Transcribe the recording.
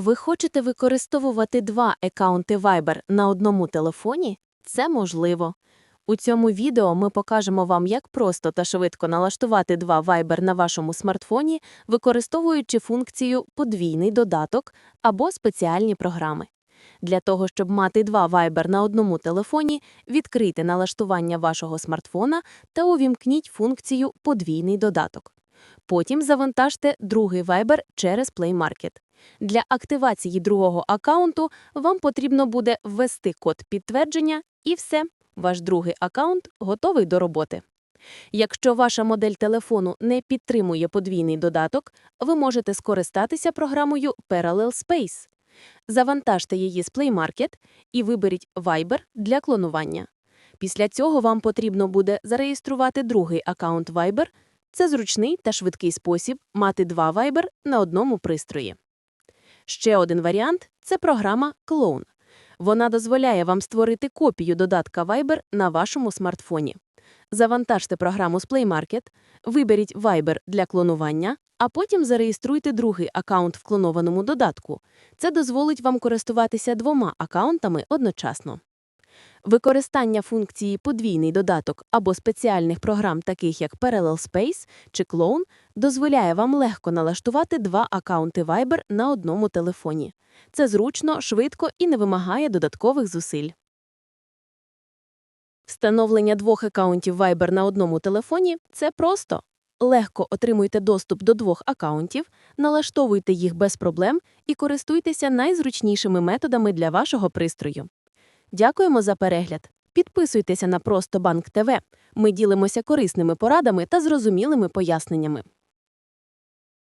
Ви хочете використовувати два аккаунти Viber на одному телефоні? Це можливо. У цьому відео ми покажемо вам, як просто та швидко налаштувати два Viber на вашому смартфоні, використовуючи функцію подвійний додаток або спеціальні програми. Для того, щоб мати два Viber на одному телефоні, відкрийте налаштування вашого смартфона та увімкніть функцію подвійний додаток. Потім завантажте другий Viber через Play Market. Для активації другого аккаунту вам потрібно буде ввести код підтвердження і все, ваш другий аккаунт готовий до роботи. Якщо ваша модель телефону не підтримує подвійний додаток, ви можете скористатися програмою Parallel Space. Завантажте її з Play Market і виберіть Viber для клонування. Після цього вам потрібно буде зареєструвати другий аккаунт Viber. Це зручний та швидкий спосіб мати два Viber на одному пристрої. Ще один варіант це програма Clone. Вона дозволяє вам створити копію додатка Viber на вашому смартфоні. Завантажте програму з Play Market, виберіть Viber для клонування, а потім зареєструйте другий аккаунт в клонованому додатку. Це дозволить вам користуватися двома аккаунтами одночасно. Використання функції подвійний додаток або спеціальних програм, таких як Parallel Space чи Clone, дозволяє вам легко налаштувати два аккаунти Viber на одному телефоні. Це зручно, швидко і не вимагає додаткових зусиль. Встановлення двох аккаунтів Viber на одному телефоні це просто. Легко отримуйте доступ до двох аккаунтів, налаштовуйте їх без проблем і користуйтеся найзручнішими методами для вашого пристрою. Дякуємо за перегляд. Підписуйтеся на Просто Банк ТВ. Ми ділимося корисними порадами та зрозумілими поясненнями.